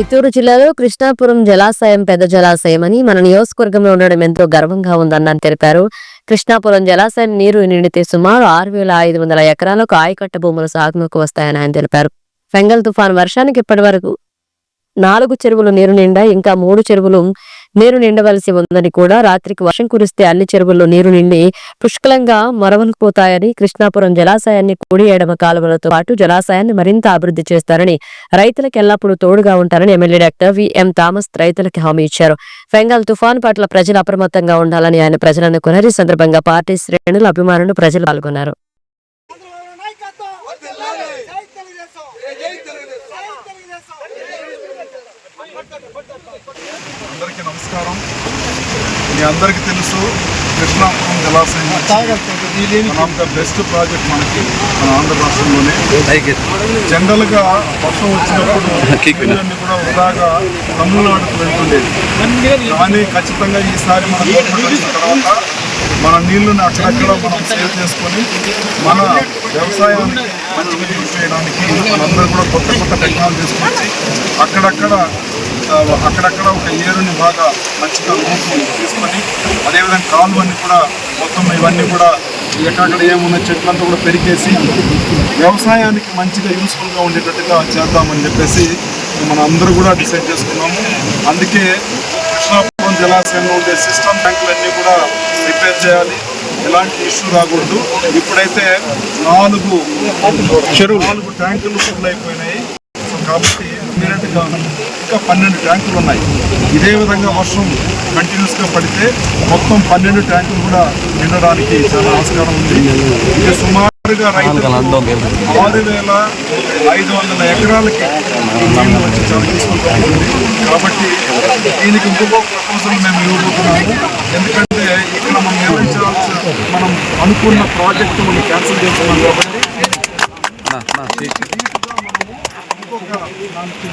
చిత్తూరు జిల్లాలో కృష్ణాపురం జలాశయం పెద్ద జలాశయం అని మన నియోజకవర్గంలో ఉండడం ఎంతో గర్వంగా ఉందని తెలిపారు. కృష్ణాపురం జలాశయం నీరు నిండితే సుమారు ఆరు వేల ఐదు వందల ఎకరాలకు ఆయకట్ట భూములు సాగునకు వస్తాయని ఆయన తెలిపారు. ఫెంగల్ తుఫాన్ వర్షానికి ఇప్పటి వరకు నాలుగు చెరువులు నీరు నిండా ఇంకా మూడు చెరువులు నీరు నిండవలసి ఉందని కూడా రాత్రికి వర్షం కురిస్తే అన్ని చెరువుల్లో నీరు నిండి పుష్కలంగా మొరవలిపోతాయని కృష్ణాపురం జలాశయాన్ని కూడి ఎడమ కాలువలతో పాటు జలాశయాన్ని మరింత అభివృద్ధి చేస్తారని రైతులకు ఎల్లప్పుడూ తోడుగా ఉంటారని ఎమ్మెల్యే డాక్టర్ విఎం థామస్ రైతులకు హామీ ఇచ్చారు. ఫెంగల్ తుఫాన్ పట్ల ప్రజలు అప్రమత్తంగా ఉండాలని ఆయన ప్రజలను కొనరి సందర్భంగా పార్టీ శ్రేణులు అభిమానులు ప్రజలు పాల్గొన్నారు చంద్రబాబు నాయకత్వం జై తెలుగుదేశం జై తెలుగుదేశం అందరికీ నమస్కారం. మీ అందరికీ తెలుసు కృష్ణాపురం జలాశయం ఆఫ్ ద బెస్ట్ ప్రాజెక్ట్ మనకి మన ఆంధ్ర రాష్ట్రంలోనే. జనరల్గా వర్షం వచ్చినప్పుడు నీళ్ళన్నీ కూడా వృధాగా తమిళనాడుకు వెళ్తుండేది కానీ ఖచ్చితంగా ఈసారి మన తర్వాత మన నీళ్ళను అక్కడక్కడ మనం సేవ్ చేసుకొని మన వ్యవసాయానికి మంచిగా యూజ్ చేయడానికి మనందరూ కూడా కొత్త కొత్త టెక్నాలజీస్ వచ్చి అక్కడక్కడ అక్కడక్కడ ఒక ఏరుని బాగా మంచిగా రూపు తీసుకొని అదేవిధంగా కాలువన్నీ కూడా మొత్తం ఇవన్నీ కూడా ఎక్కడక్కడ ఏమున్న చెట్లంతా కూడా పెరిగేసి వ్యవసాయానికి మంచిగా యూస్ఫుల్గా ఉండేటట్టుగా చేద్దామని చెప్పేసి మనం అందరూ కూడా డిసైడ్ చేసుకున్నాము. అందుకే కృష్ణాపురం జలాశయంలో ఉండే సిస్టమ్ ట్యాంకులన్నీ కూడా రిపేర్ చేయాలి. ఎలాంటి ఇష్యూ రాకూడదు. ఇప్పుడైతే నాలుగు చెరువు నాలుగు ట్యాంకులు ఫుల్ అయిపోయినాయి. కాబట్టి ఇమీడియట్గా ఇంకా పన్నెండు ట్యాంకులు ఉన్నాయి. ఇదే విధంగా వర్షం కంటిన్యూస్గా పడితే మొత్తం పన్నెండు ట్యాంకులు కూడా నిండడానికి చాలా ఆస్కారం ఉంది. ఇక సుమారుగా రైతులు ఆరు వేల ఐదు వందల ఎకరాలకి వచ్చి చాలా కాబట్టి దీనికి ఇంకొక ప్రపోజల్ మేము ఇవ్వబోతున్నాము. ఎందుకంటే ఇక్కడ మనం నిర్వహించాల్సిన మనం అనుకున్న ప్రాజెక్టు మనం క్యాన్సిల్ చేస్తున్నాం కాబట్టి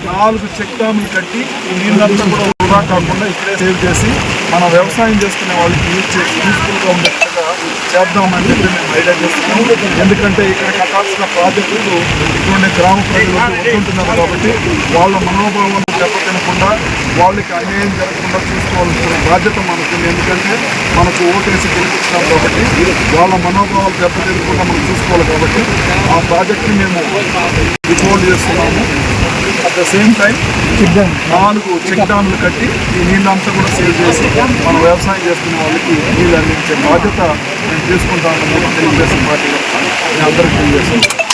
నాలుగు చెక్ డ్యాములు కట్టి నీళ్ళంతా కూడా వృధా కాకుండా ఇక్కడే సేవ్ చేసి మన వ్యవసాయం చేసుకునే వాళ్ళకి యూజ్ చేసి యూస్ఫుల్గా ఉండేట్టుగా చేద్దామని మేము ఐడియా చేస్తున్నాము ఎందుకంటే ఇక్కడ కట్టాల్సిన ప్రాజెక్టులు ఇటువంటి గ్రామ ప్రజలు వస్తుంటున్నారు కాబట్టి వాళ్ళ మనోభావాలను దెబ్బతినకుండా వాళ్ళకి అన్యాయం జరగకుండా చూసుకోవాల్సిన బాధ్యత మనకు ఎందుకంటే మనకు ఓటేసి గెలిపించినాం కాబట్టి వాళ్ళ మనోభావాలు దెబ్బతినకుండా మనం చూసుకోవాలి కాబట్టి ఆ ప్రాజెక్ట్ని మేము రిపోర్ట్ చేస్తున్నాము. అట్ ద సేమ్ టైం నాలుగు చెక్ డ్యామ్లు కట్టి ఈ నీళ్ళంతా కూడా సేవ్ చేసి మనం వ్యవసాయం చేస్తున్న వాళ్ళకి నీళ్ళు అందించే బాధ్యత మేము తీసుకుంటాం ఉన్నాము తెలుగుదేశం పార్టీలో నేను అందరికీ తెలియజేస్తున్నాను